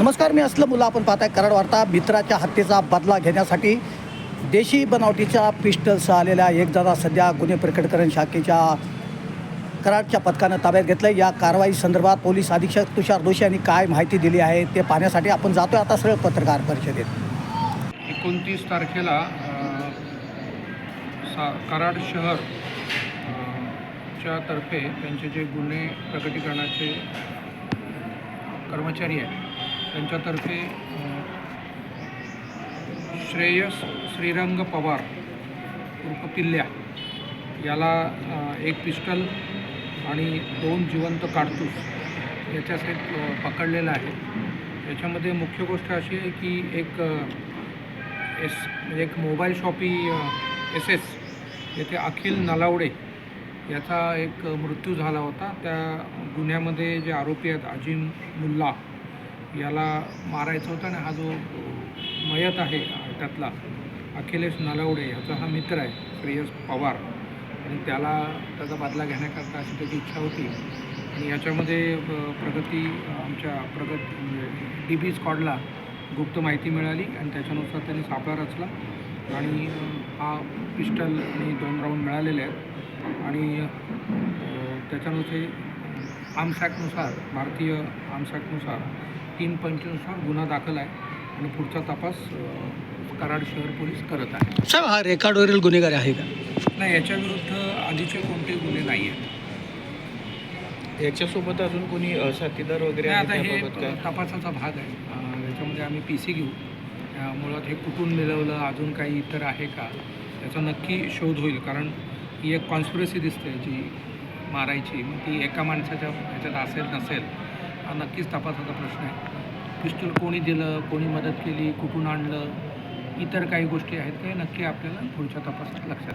नमस्कार मी असलं मुलं आपण पाहताय कराड वार्ता. मित्राच्या हत्येचा बदला घेण्यासाठी देशी बनावटीच्या पिस्टल्स आलेल्या एक जणा सध्या गुन्हे प्रकटकरण शाखेच्या कराडच्या पथकानं ताब्यात घेतलं या कारवाई संदर्भात पोलीस अधीक्षक तुषार दोशी यांनी काय माहिती दिली आहे ते पाहण्यासाठी आपण जातोय आता सरळ पत्रकार परिषदेत. एकोणतीस तारखेला सा कराड शहर च्या तर्फे त्यांचे जे गुन्हे प्रकटीकरणाचे कर्मचारी आहेत त्यांच्यातर्फे श्रेयस श्रीरंग पवार उर्फ पिल्ल्या याला एक पिस्टल आणि दोन जिवंत काडतूस याच्यासहित पकडलेलं आहे. याच्यामध्ये मुख्य गोष्ट अशी आहे की एक एस म्हणजे एक मोबाईल शॉपी एस एस येथे अखिल नलावडे याचा एक मृत्यू झाला होता. त्या गुन्ह्यामध्ये जे आरोपी आहेत अजिम मुल्ला याला मारायचं होतं आणि हा जो मयत आहे त्यातला अखिलेश नलावडे याचा हा मित्र आहे श्रेयस पवार. आणि त्याला त्याचा बदला घेण्याकरता अशी त्याची इच्छा होती. आणि याच्यामध्ये प्रगती आमच्या प्रगत डी बी स्कॉडला गुप्त माहिती मिळाली आणि त्याच्यानुसार त्यांनी सापळा रचला. आणि हा पिस्टल आणि दोन राऊंड मिळालेले आहेत. आणि त्याच्यानुसार आमसॅकनुसार भारतीय आमसॅकनुसार तीन पंचनुसार गुन्हा दाखल आहे आणि पुढचा तपास कराड शहर पोलीस करत आहे. साहेब हा रेकॉर्डवरील गुन्हेगार आहे का? नाही याच्याविरुद्ध आधीचे कोणतेही गुन्हे नाही आहेत. याच्यासोबत अजून कोणी अ, साथीदार वगैरे नाही, आता आहे हे त्याबाबत काय? तपासाचा भाग आहे. अं, याच्यामध्ये आम्ही पी सी घेऊ. अं, मुळात हे कुठून मिळवलं अजून काही इतर आहे का? याचा नक्की शोध होईल कारण ही एक कॉन्स्पिरसी दिसते जी मारायची. मग ती एका माणसाच्या ह्याच्यात असेल नसेल हा नक्कीच तपासाचा प्रश्न आहे. पिस्टल कोणी दिलं कोणी मदत केली कुठून आणलं इतर काही गोष्टी आहेत ते नक्की आपल्याला पुढच्या तपासात लक्षात